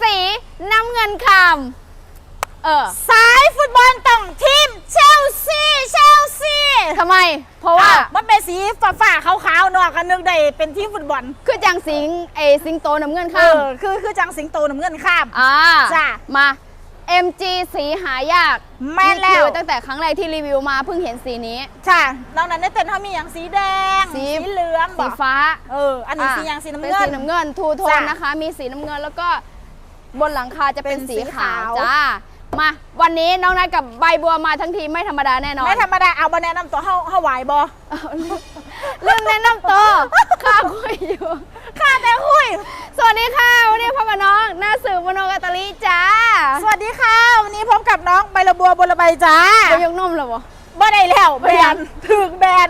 สีน้ำเงินคำเออสายฟุตบอลต้องทีมเชลซีเชลซีทำไม เพราะว่าอะมันเป็นสีฟ้าๆขาวๆเนอะกันนึกได้เป็นทีมฟุตบอลคือจังสิงเอสิงโตน้ำเงินเอคำอคือคือจังสิงโตน้ำเงินข้าม อ่าจ้ะมา MG สีหายากแม่นแล้ว นี่คือตั้งแต่ครั้งแรกที่รีวิวมาเพิ่งเห็นสีนี้ ค่ะนอกนั้นในเต็นท์เขามีอย่างสีแดงสี เหลืองสีบอกฟ้า เอออันนี้อะสีอย่างสีน้ำเป็นเงิสีนน้ำเงินทูโทนจ้ะ นะคะ มีสีน้ำเงินแล้วก็ บนหลังคาจะเป็นเป็นสีสีขาวขาว จ้ามาวันนี้น้องนัทกับใบบัวมาทั้งทีไม่ธรรมดาแน่นอน ไม่ธรรมดาเอาบแนะนำตัวเฮาเฮาไหวบอเรื่องแนะนำตัวข้าคุยอยู่ข้าแต่คุย สวัสดีค่ะ วันนี้พ่อกับน้องหน้าสื่อมโนกาตาลีจ้าสวัสดีค่ะ วันนี้พบกับน้องใบระบัวบนระใบจ้าจะยกนมเหรอวะบ่ได้แล้วบ่แบได้นถึงแบน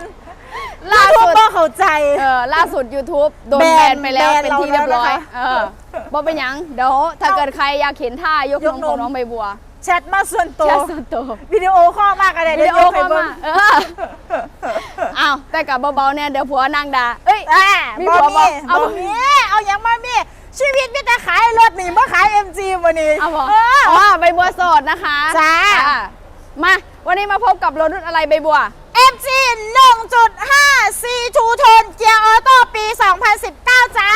ล่าสุดบ่เข้าใจเออล่าสุด YouTube โดนแบแบนนไปแล้วแบนเป็นที่เรียบร้อยเราแล้วนะคะเออบ่เป็นหยังเดี๋ยวถ้าเกิดใครอยากเห็นท่ายกยนกมนมของน้องใบบัวแชทมาส่วนตัวแค่ส่วนตัววิดีโอข้อลมากอะไรวิดีโอยวเข้าบิ่มางเอออ้าวแต่กับเบาๆเนี่ยเดี๋ยวผัวนางด่าเอ้ยอ่ามีบอผัวบ่มีเอาบอมีเอาอย่างมามีชีวิตมีแต่ขายรถนี่มาขาย MG วันนี้เอาบอกเอออ๋อใบบัวโสดนะคะจ้าอ่มาวันนี้มาพบกับรถรุ่นอะไรใบบัว MG 1.5 C Two Tone เกียร์ออโต้ปี 2019 จ้า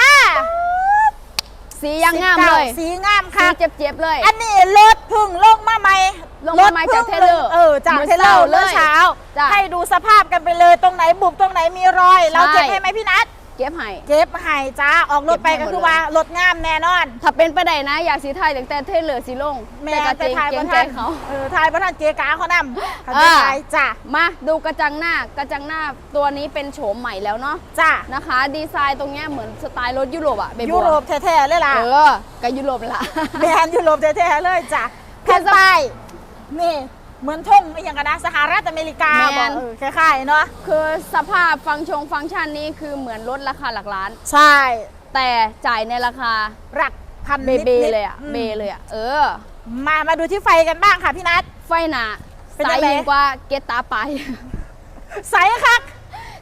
สียังงามเลยสีงามสีค่ะเจ็บๆเลย อันนี้รถเพึ่งลงมาใหม่ลงมาใหม่จากถเทพึ่งเลอร์เออจากมื้อเทเลอร์เช้าเลยเมื่อเช้าจ้ะให้ดูสภาพกันไปเลยตรงไหนบุบตรงไหนมีรอย เราใช่เก็บให้ไหมพี่นัท เก็บให้เก็บให้จ้าออกรถไปเก็บให้ก็หมดคือเลยว่ารถงามแน่นอน ถ้าเป็นไปได้นะ อยากสีไทยตั้งแต่เทเลอร์สีลงแม่แต่กระแต่เจงทายเกรประงใจธานเขาเออทายประธานเจ๊กาเขานำเขาเอจะอทายจ้ะมาดูกระจังหน้ากระจังหน้าตัวนี้เป็นโฉมใหม่แล้วเนาะจ้ะนะคะ ดีไซน์ตรงเนี้ยเหมือนสไตล์รถยุโรปอะใบบัวยุโรปแท้ๆเลยล่ะเออกับยุโรปละแบรนด์ยุโรปแท้ๆเลยจ้ะคือแผ่นป้ายนี่ เหมือนท่งอหย่างกันนะสหรัฐอเมริกาแมบอนกเออคล้ายๆเนาะคือสภาพฟังก์ชงฟังก์ชันนี้คือเหมือนรถราคาหลักล้าน ใช่แต่จ่ายในราคาหลักพันเบเบนิดๆเลยอะมเบเลยอะเออ มามาดูที่ไฟกันบ้างค่ะพี่นัท ไฟหนาเป็นใสยังไง ยิ่งกว่าเกตตาปลาย ใสคัก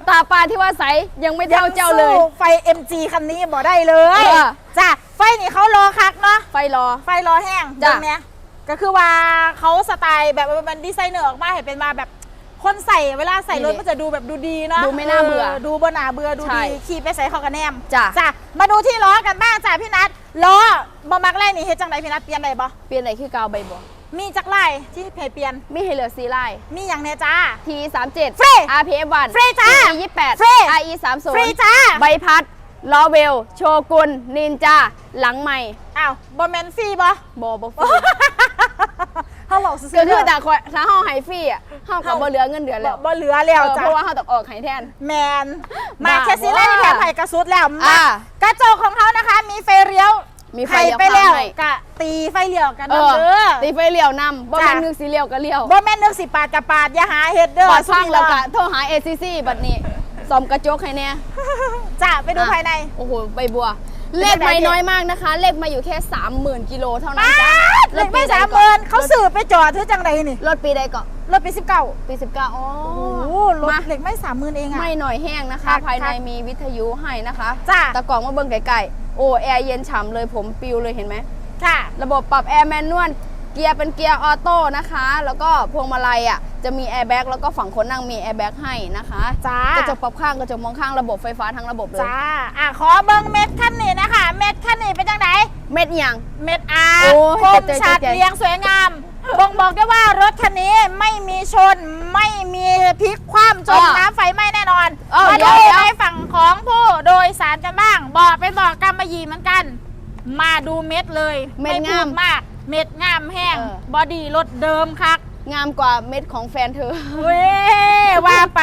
ตาปลาที่ว่าใสยังไม่เท่าเจ้าเลยงสู้ไฟ MG คันนี้บ่ได้เลยเออ จ้ะไฟนี่เขารอคักเนาะไฟรอ ไฟรอแห้งจ้ะตรงเนี้ย ก็คือว่าเขาสไตล์แบบว่ามันดีไซเนอร์ออกมาให้เป็นมาแบบคนใส่เวลาใส่รถก็จะดูแบบดูดีเนาะดูไม่น่าเบื่อดูบนหนาเบื่อดูใช่ ดีขี่ไปใส่เขากันแนมจ้ะจ้ะมาดูที่ล้อกันบ้างจ้ะพี่นัทล้อบอมักแรกนี่เฮ็ดจังไดพี่นัทเปลี่ยนได้บ่เปลี่ยนไหนคือเกาวใบบัวมีจักไล่ที่เพจเปลี่ยนมีให้เหลือสีลายมีอย่างเนี้ยจ้า T 3 7 ฟรี RPF 1 ฟรีจ้า T 28 ฟรี RE 3ฟรี0จ้า ใบพัด ล้อเวล โชกุนนินจา หลังใหม่อ้าวบอแมนฟรีบ่บอบอฟรีเขาบอกซื้ก็อคือๆแต่คอยถ้าห้องไฮฟรีอะห้องกับบ่เหลือเงินเดือนบ่แล้วบ่เหลือแล้วเออจ้ะเพราะว่าเขาต้องออกไห้แทน แมนมาบ้าแคสซี่ไล่ว่าแถมไผ่กระสุดแล้วมาอ่ากระจกของเขานะคะ มีไฟเลี้ยวมีไฟให้เลี้ยวไปแล้วข้างให้กะตีไฟเลี้ยวกันเอนะอเด้อตีไฟเลี้ยวนำบ่จ้ะแม่นนึกสีเลี้ยวก็เลี้ยวบ่แม่นนึกสิปาดกับปาดอย่าหาเฮ็ดเด้อปอดฟังแล้วก็สุดโทรหา ACC บัดนี้ ซ่อมกระจกให้แน่จ้ะไปดูภายใน โอ้โหใบบัวเป็นเลขไม่ยังไงน้อยมากนะคะ เลขมาอยู่แค่30,000กิโลเท่านั้นปาจ้ะดเลขไม่สามหมื่นเขาสืบไปจอดเธอจังใดนี่รถปีใดเกาะรถปีสิบเก้าปี 19อ๋อโอ้โหรถมาเหล็กไม่สามหมื่นเองอะไม่หน่อยแห้งนะครัคะบภายในครับมีวิทยุให้นะคะจ้ะตะกล่องมาเบิ่งไกลๆโอ้แอร์เย็นฉ่ำเลยผมปิวเลยเห็นไหมค่ะ ระบบปรับแอร์แมนนวล เกียร์เป็นเกียร์ออโต้นะคะ แล้วก็พวงมาลัยอะจะมีแอร์แบ็กแล้วก็ฝั่งคนนั่งมีแอร์แบ็กให้นะคะจ้ากระจกปรับข้างกระจกมองข้างระบบไฟฟ้าทั้งระบบเลยจ้าอะขอเบิ้งเม็ดขั้นนี้นะคะ เม็ดขั้นนี้เป็นจังไดเม็ดหยังเม็ดอาร์โอ้ยคมเจ๋งๆชัดเจ๋งๆเรียงสวยงามบ่งบอกได้ว่ารถคันนี้ไม่มีชนไม่มีพลิกคว่ำจมอ่าน้ำไฟไหม้แน่นอนเอ้ามาเดี๋ดูยวเดี๋ยวในฝั่งของผู้โดยสารกันบ้างบอกเป็นบอกกำมะหยี่เหมือนกัน มาดูเม็ดเลยเม็ดไพูงามมาก เม็ดงามแห้ง เออ บอดี้รถเดิมคักงามกว่าเม็ดของแฟนเธอ เว้ยว่าไป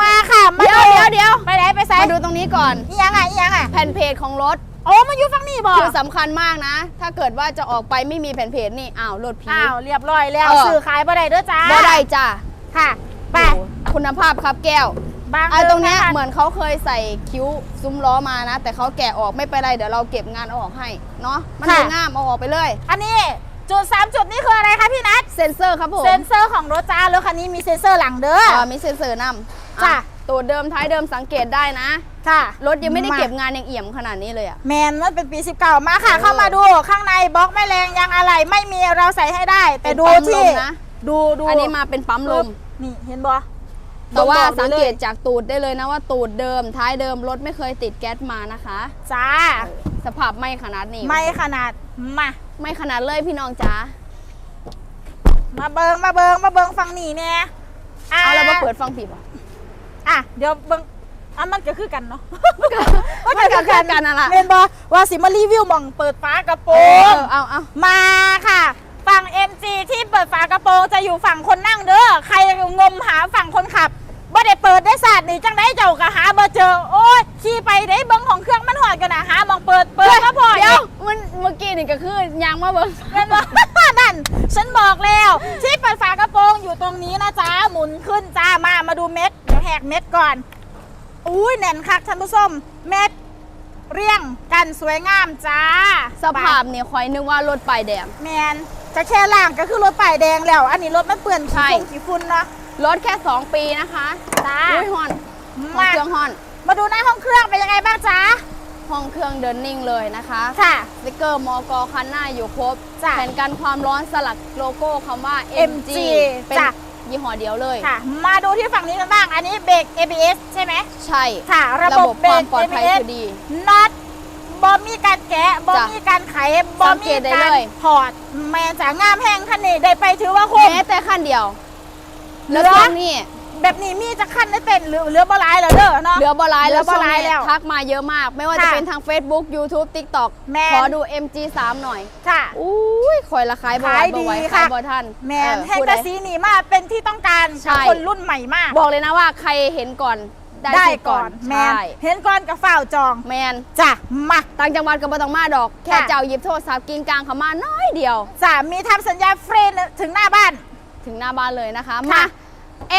มาค่ะมาเดี๋ยวเดี๋ยวเดี๋ยวไปไหนไปไสมาดูตรงนี้ก่อน อีหยังอะอีหยังอะแผ่นเพจของรถ โอ้มาอยู่ฝั่งนี้บ่คือสำคัญมากนะ ถ้าเกิดว่าจะออกไปไม่มีแผ่นเพจนี่ อ้าวรถผีอ้าวเรียบร้อยแล้วเออ สื่อขายบ่ได้เด้อจ้าบ่ได้จ้าค่ะ ไป โอ้คุณภาพครับแก้ว บางไอ้ตรงเนี้ยะคะเหมือนเขาเคยใส่คิ้วซุ้มล้อมานะ แต่เขาแกะออกไม่เป็นไรเดี๋ยวเราเก็บงานเอาออกให้เนาะมันดูง่ามเอาออกไปเลย อันนี้จุดสามจุดนี่คืออะไรคะพี่นัทเซ็นเซอร์ครับผมเซ็นเซอร์ของรถจ้ารถคันนี้มีเซ็นเซอร์หลังเด้ออ่ามีเซ็นเซอร์นำจ้ะอ่ตัวเดิมท้ายเดิมสังเกตได้นะ ค่ะ รถยังไม่ได้าเก็บงานยังเอี่ยมขนาดนี้เลยอะแมนมันเป็นปี 19 มาค่ะเออเข้ามาดูข้างในบล็อกไม่แรงยางอะไรไม่มีเราใส่ให้ได้ แต่ดูเป็นปั๊มที่ลมนะดูดูอันนี้มาเป็นปั๊มลมนี่เห็นบ่ แต่ว่าบ่บอกสังลเกยตจากตูดได้เลยนะว่าตูดเดิมท้ายเดิมรถไม่เคยติดแก๊สมานะคะ จ้า สภาพไม่ขนาดนี้ไม่ขนาดมาไม่ขนาดเลยพี่น้องจ๋ามาเบิงมาเบิงมาเบิงฟังนี่เนี่ยเอาแล้วมาเปิดฟังผิดป่ะอะเดี๋ยวเบิงอะมันก็คือกันเนาะมันก็คือกันนั่นล่ะเมนบอว่าสิมารีวิวหมองเปิดฝากระโปรเองอเอาเอามาค่ะ ฝั่ง MG ที่เปิดฝากระโปรงจะอยู่ฝั่งคนนั่งเด้อใครงมหาฝั่งคนขับบ่ได้เปิดได้ศาสตร์นี่จังได้เจ้ากะหาบ่เจอ โอ้ยขี่ไปได้เบิ้งของเครื่องมันหอดกันนะหาหมองเปิดเปิดมาพอเดี๋ยวมันเมื่อกี้นี่ก็คือยางมาเบิ่งเป็นว่านั่นฉันบอกแล้ว ที่เปิดฝากระโปรงอยู่ตรงนี้นะจ๊ะหมุนขึ้นจ้ามามาดูเม็ดเดี๋ยวแหกเม็ดก่อนอุ้ยแน่นคักท่านผู้ชมเม็ดเรียงกันสวยงามจ้า สภาพเนี่ยคอยนึกว่ารถป้ายแดงแมน จะแค่ล่างก็คือรถป้ายแดงแล้ว อันนี้รถมันเปื้อนใช่ ขี้ฟงขี้ฝุ่นเนาะ รถแค่ 2 ปีนะคะจ้า อุ้ยฮอนห้องมา เครื่องฮอน มาดูหน้าห้องเครื่องเป็นยังไงบ้างจ้าห้องเครื่องเดินนิ่งเลยนะคะค่ะ สติกเกอร์มอกคันหน้าอยู่ครบจ้ะแผ่นกันความร้อนสลักโลโก้คำว่า MG MG เป็นจ้ะ ยี่ห้อเดียวเลย ค่ะ มาดูที่ฝั่งนี้กันบ้าง อันนี้เบรก ABS ใช่ไหม ใช่ ค่ะ ระระบบบบบเบรความก ปลอดภัย ABS คือดีน็อต บอมีการแกะบอจ้ะมีการไขบอสังมีเกตได้การเลยถอดแม่จ๋างามแห้งคันนี้ได้ไปถือว่าคุ้ม แม้แต่ขั้นเดียวเหลืแล้วอช่วงนี้แบบนี้มีจะขั้นได้เต้นเหลือเหลือบหลายแล้วเด้อเนาะ เหลือบอลายเหลืแล้อวบ่ช่วงหลายนี้แล้วทักมาเยอะมาก ไม่ว่าจะค่ะเป็นทาง Facebook YouTube TikTok แม่น ขอดู MG3 หน่อย ค่ะ อุ้ยคอยละขายบอขายลดีบไหว้ค่ะ ขายบอท่านแมนเออแห้งผู้กใดระสีหนีมากเป็นที่ต้องการใช่กับคนรุ่นใหม่มาก บอกเลยนะว่าใครเห็นก่อน ได้ได้สิทธิ์ก่อนแมนใช่ เห็นก่อนกับฝ่าวจองแมนจ้ะมา ต่างจังหวัดก็บ่ต้องมาดอก แค่ค่ะ เจ้าหยิบโทรศัพท์กินกลางเขามาน้อยเดียวจ้ะมีทำสัญญาฟรีถึงหน้าบ้าน ถึงหน้าบ้านเลยนะคะค่ะมา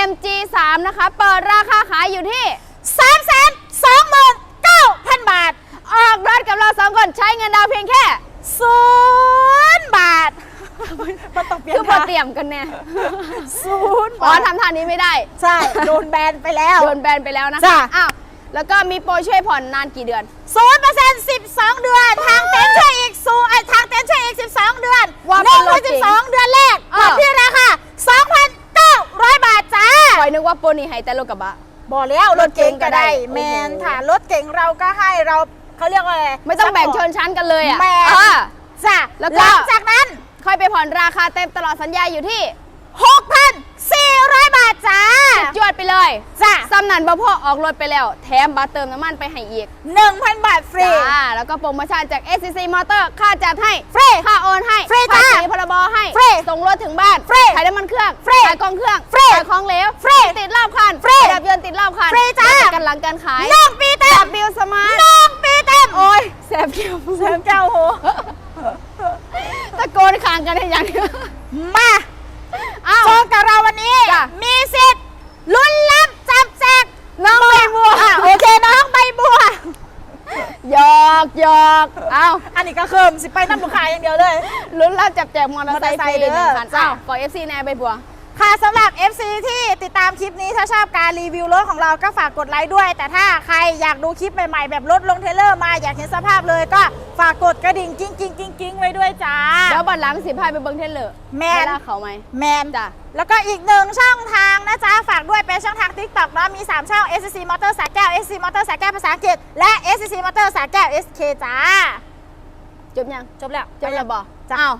MG3 นะคะ เปิดราคาขายอยู่ที่ 3 2 9 0 0 0 บาท ออกรถกับเราสองคนใช้เงินดาวน์เพียงแค่ ศูนย์บาท มันต้องเปลี่ยนคือพอเตรียมกันเนี่ยศูนย์อ๋อบาททำท่านี้ไม่ได้ ใช่ โดนแบนไปแล้ว โดนแบนไปแล้วนะจ้ะคะอ้าวแล้วก็มีโปรช่วยผ่อนนานกี่เดือน ศูนย์เปอร์เซ็นต์สิบสองเดือน ทางเต็นท์ช่วยอีกสูไอทางเต็นท์ช่วยอีกสิบสองเดือนว่าหเป็นนึ่งรร้อถยจริสิงบสองเดือนแรกเออ ผ่อนที่ราคาสองพันเก้าร้อยบาทจ้าคอยนึกว่าโปรนี่ให้แต่รถกระบะ บอกแล้วรถเก๋งก็ได้โอ้โหแมนค่ะรถเก๋งเราก็ให้เราเขาเรียกว่าอะไร ไม่ต้องแบ่งชนชั้นกันเลยอะแมนอ่า จ้ะแล้วก็ หลังจากนั้น ค่อยไปผ่อนราคาเต็มตลอดสัญญาอยู่ที่ 6,400 บาทจ้าจวดไปเลย จ้ะสำนันบ่พ่อออกรถไปแล้ว แถมบัตรเติมน้ำมันไปให้อีก 1,000 บาทฟรี จ้า แล้วก็โปรโมชั่นจาก SCC Motor ค่าจัดให้ ฟรี ค่าโอนให้ฟรีค่าจ้าสีพรบให้ ฟรี ส่งรถถึงบ้าน ฟรี ขายน้ำมันเครื่อง ฟรี ขายกองเครื่อง ฟรี ขายของเหลว ฟรี ติดรอบคัน ฟรีดับยนต์ติดรอบคัน ฟรีจ้า กันหลังการขายหนึ่งปีเต็จัมบบิลสมาร์ทหนึ่งปีเต็ม โอ้ยแสบเกี่ยวเสริมเจ้าโหตะโกนคางกันได้ยังมาอ้าวโชว์กับเราวันนี้ จ้ะ มีสิทธิ์ลุ้นรับจับแจกน้องใบบัวอะโอเคน้องใบบัว หยอกหยอกเอ้าอันนี้ก็เคิมสิไปน้ำลูกค้าอย่างเดียวเลย ลุ้นรับจับแจกมอเตอร์ไซค์มอเตอร์ไซฟค์รีหนึ่งเด้อคันจ้ะ อ้าวก่อ FC แนใบบัว ค่ะสำหรับ FC ที่ติดตามคลิปนี้ถ้าชอบการรีวิวรถของเราก็ฝากกดไลค์ด้วย แต่ถ้าใครอยากดูคลิปใหม่ ๆ แบบรถลงเทรลเลอร์มาอยากเห็นสภาพเลยก็ฝากกดกระดิ่งกิ้งกิ้งกิ้งกิ้งไว้ด้วยจ้า แล้วบัตรหลังสิพายไปเบิ้งเทนเลอร์แม่นเวลาเขาไหม แมนจ้ะ แล้วก็อีกหนึ่งช่องทางนะจ๊ะ ฝากด้วยเป็นช่องทาง TikTok เนาะมี 3 ช่อง SCC Motor สาแก้ว SCC Motor สาแก้วภาษาอังกฤษและ SCC Motor สาแก้ว SK จ้า จบยัง จบแล้วจบแล้วบอกจ้ะอ้าว